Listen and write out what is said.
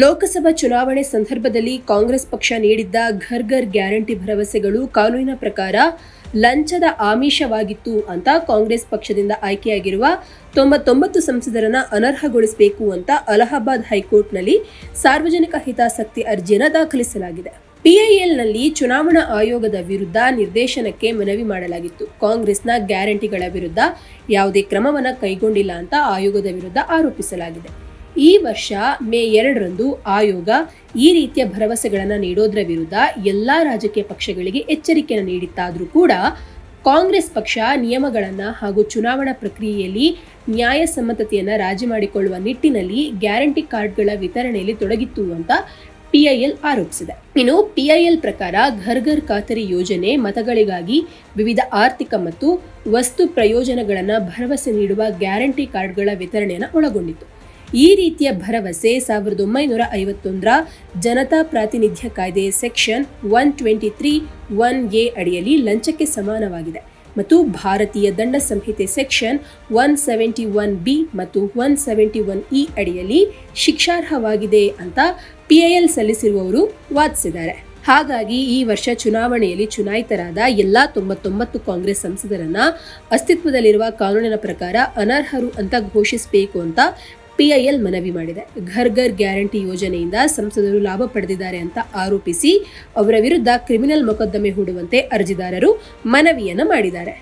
ಲೋಕಸಭಾ ಚುನಾವಣೆ ಸಂದರ್ಭದಲ್ಲಿ ಕಾಂಗ್ರೆಸ್ ಪಕ್ಷ ನೀಡಿದ್ದ ಘರ್ ಘರ್ ಗ್ಯಾರಂಟಿ ಭರವಸೆಗಳು ಕಾನೂನಿನ ಪ್ರಕಾರ ಲಂಚದ ಆಮಿಷವಾಗಿತ್ತು ಅಂತ ಕಾಂಗ್ರೆಸ್ ಪಕ್ಷದಿಂದ ಆಯ್ಕೆಯಾಗಿರುವ ತೊಂಬತ್ತೊಂಬತ್ತು ಸಂಸದರನ್ನ ಅನರ್ಹಗೊಳಿಸಬೇಕು ಅಂತ ಅಲಹಾಬಾದ್ ಹೈಕೋರ್ಟ್ನಲ್ಲಿ ಸಾರ್ವಜನಿಕ ಹಿತಾಸಕ್ತಿ ಅರ್ಜಿಯನ್ನು ದಾಖಲಿಸಲಾಗಿದೆ. ಪಿಐಎಲ್ನಲ್ಲಿ ಚುನಾವಣಾ ಆಯೋಗದ ವಿರುದ್ಧ ನಿರ್ದೇಶನಕ್ಕೆ ಮನವಿ ಮಾಡಲಾಗಿತ್ತು. ಕಾಂಗ್ರೆಸ್ನ ಗ್ಯಾರಂಟಿಗಳ ವಿರುದ್ಧ ಯಾವುದೇ ಕ್ರಮವನ್ನು ಕೈಗೊಂಡಿಲ್ಲ ಅಂತ ಆಯೋಗದ ವಿರುದ್ಧ ಆರೋಪಿಸಲಾಗಿದೆ. ಈ ವರ್ಷ ಮೇ ಎರಡರಂದು ಆಯೋಗ ಈ ರೀತಿಯ ಭರವಸೆಗಳನ್ನು ನೀಡೋದ್ರ ವಿರುದ್ಧ ಎಲ್ಲಾ ರಾಜಕೀಯ ಪಕ್ಷಗಳಿಗೆ ಎಚ್ಚರಿಕೆಯನ್ನು ನೀಡಿತ್ತಾದರೂ ಕೂಡ ಕಾಂಗ್ರೆಸ್ ಪಕ್ಷ ನಿಯಮಗಳನ್ನು ಹಾಗೂ ಚುನಾವಣಾ ಪ್ರಕ್ರಿಯೆಯಲ್ಲಿ ನ್ಯಾಯಸಮ್ಮತತೆಯನ್ನು ರಾಜಿ ಮಾಡಿಕೊಳ್ಳುವ ನಿಟ್ಟಿನಲ್ಲಿ ಗ್ಯಾರಂಟಿ ಕಾರ್ಡ್ಗಳ ವಿತರಣೆಯಲ್ಲಿ ತೊಡಗಿತ್ತು ಅಂತ ಪಿಐಎಲ್ ಆರೋಪಿಸಿದೆ. ಇನ್ನು ಪಿಐಎಲ್ ಪ್ರಕಾರ ಘರ್ ಘರ್ ಖಾತರಿ ಯೋಜನೆ ಮತಗಳಿಗಾಗಿ ವಿವಿಧ ಆರ್ಥಿಕ ಮತ್ತು ವಸ್ತು ಪ್ರಯೋಜನಗಳನ್ನು ಭರವಸೆ ನೀಡುವ ಗ್ಯಾರಂಟಿ ಕಾರ್ಡ್ಗಳ ವಿತರಣೆಯನ್ನು ಒಳಗೊಂಡಿತ್ತು. ಈ ರೀತಿಯ ಭರವಸೆ ಸಾವಿರದ ಒಂಬೈನೂರ ಐವತ್ತೊಂದರ ಜನತಾ ಪ್ರಾತಿನಿಧ್ಯ ಕಾಯ್ದೆ section one twenty three one A ಅಡಿಯಲ್ಲಿ ಲಂಚಕ್ಕೆ ಸಮಾನವಾಗಿದೆ ಮತ್ತು ಭಾರತೀಯ ದಂಡ ಸಂಹಿತೆ section one seventy one B ಮತ್ತು ಒನ್ ಸೆವೆಂಟಿ ಒನ್ ಇ ಅಡಿಯಲ್ಲಿ ಶಿಕ್ಷಾರ್ಹವಾಗಿದೆ ಅಂತ ಪಿಐಎಲ್ ಸಲ್ಲಿಸಿರುವವರು ವಾದಿಸಿದ್ದಾರೆ. ಹಾಗಾಗಿ ಈ ವರ್ಷ ಚುನಾವಣೆಯಲ್ಲಿ ಚುನಾಯಿತರಾದ ಎಲ್ಲಾ ತೊಂಬತ್ತೊಂಬತ್ತು ಕಾಂಗ್ರೆಸ್ ಸಂಸದರನ್ನ ಅಸ್ತಿತ್ವದಲ್ಲಿರುವ ಕಾನೂನಿನ ಪ್ರಕಾರ ಅನರ್ಹರು ಅಂತ ಘೋಷಿಸಬೇಕು ಅಂತ ಪಿಐಎಲ್ ಮನವಿ ಮಾಡಿದೆ. ಘರ್ ಘರ್ ಗ್ಯಾರಂಟಿ ಯೋಜನೆಯಿಂದ ಸಂಸದರು ಲಾಭ ಪಡೆದಿದ್ದಾರೆ ಅಂತ ಆರೋಪಿಸಿ ಅವರ ವಿರುದ್ಧ ಕ್ರಿಮಿನಲ್ ಮೊಕದ್ದಮೆ ಹೂಡುವಂತೆ ಅರ್ಜಿದಾರರು ಮನವಿಯನ್ನು ಮಾಡಿದ್ದಾರೆ.